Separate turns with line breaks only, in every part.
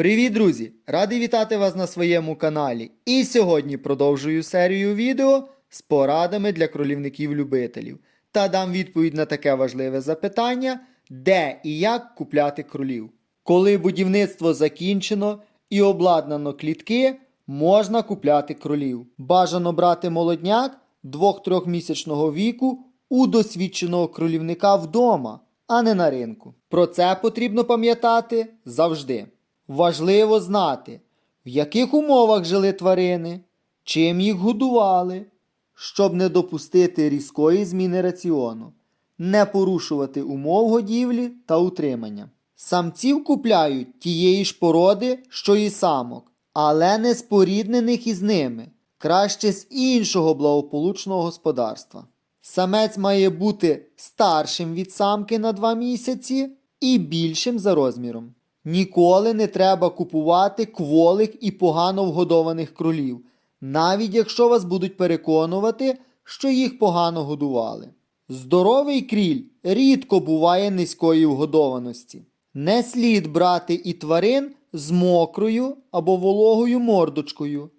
Привіт, друзі! Радий вітати вас на своєму каналі. І сьогодні продовжую серію відео з порадами для кролівників-любителів та дам відповідь на таке важливе запитання, де і як купляти кролів. Коли будівництво закінчено і обладнано клітки, можна купляти кролів. Бажано брати молодняк 2-3 місячного віку у досвідченого кролівника вдома, а не на ринку. Про це потрібно пам'ятати завжди. Важливо знати, в яких умовах жили тварини, чим їх годували, щоб не допустити різкої зміни раціону, не порушувати умов годівлі та утримання. Самців купляють тієї ж породи, що і самок, але не споріднених із ними, краще з іншого благополучного господарства. Самець має бути старшим від самки на 2 місяці і більшим за розміром. Ніколи не треба купувати кволих і погано вгодованих кролів, навіть якщо вас будуть переконувати, що їх погано годували. Здоровий кріль рідко буває низької вгодованості. Не слід брати і тварин з мокрою або вологою мордочкою,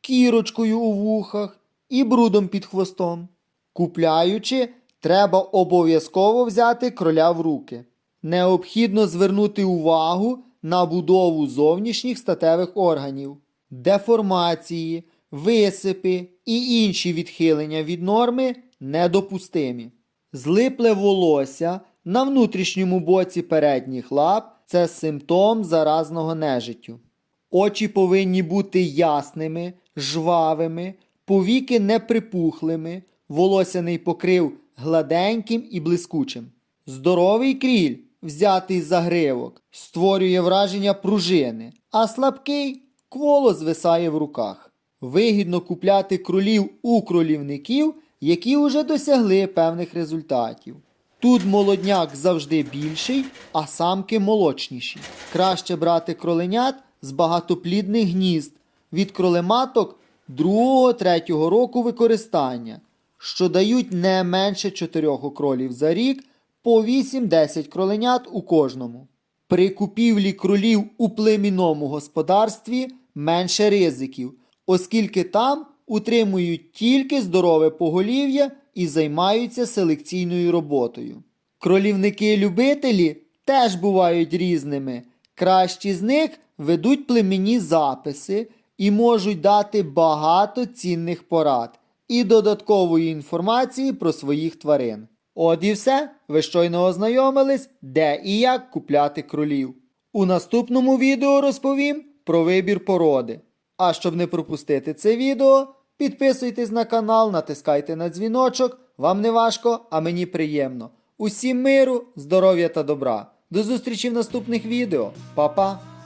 кірочкою у вухах і брудом під хвостом. Купляючи, треба обов'язково взяти кроля в руки. Необхідно звернути увагу на будову зовнішніх статевих органів, деформації, висипи і інші відхилення від норми недопустимі. Злипле волосся на внутрішньому боці передніх лап це симптом заразного нежиттю. Очі повинні бути ясними, жвавими, повіки неприпухлими, волосяний покрив гладеньким і блискучим. Здоровий кріль, взятий за гривок, створює враження пружини, а слабкий кволо звисає в руках. Вигідно купляти кролів у кролівників, які вже досягли певних результатів. Тут молодняк завжди більший, а самки молочніші. Краще брати кроленят з багатоплідних гнізд від кролематок 2-3 року використання, що дають не менше 4 кролів за рік по 8-10 кроленят у кожному. При купівлі кролів у племінному господарстві менше ризиків, оскільки там утримують тільки здорове поголів'я і займаються селекційною роботою. Кролівники-любителі теж бувають різними. Кращі з них ведуть племінні записи і можуть дати багато цінних порад і додаткової інформації про своїх тварин. От і все, ви щойно ознайомились, де і як купляти кролів. У наступному відео розповім про вибір породи. А щоб не пропустити це відео, підписуйтесь на канал, натискайте на дзвіночок. Вам не важко, а мені приємно. Усім миру, здоров'я та добра. До зустрічі в наступних відео. Па-па!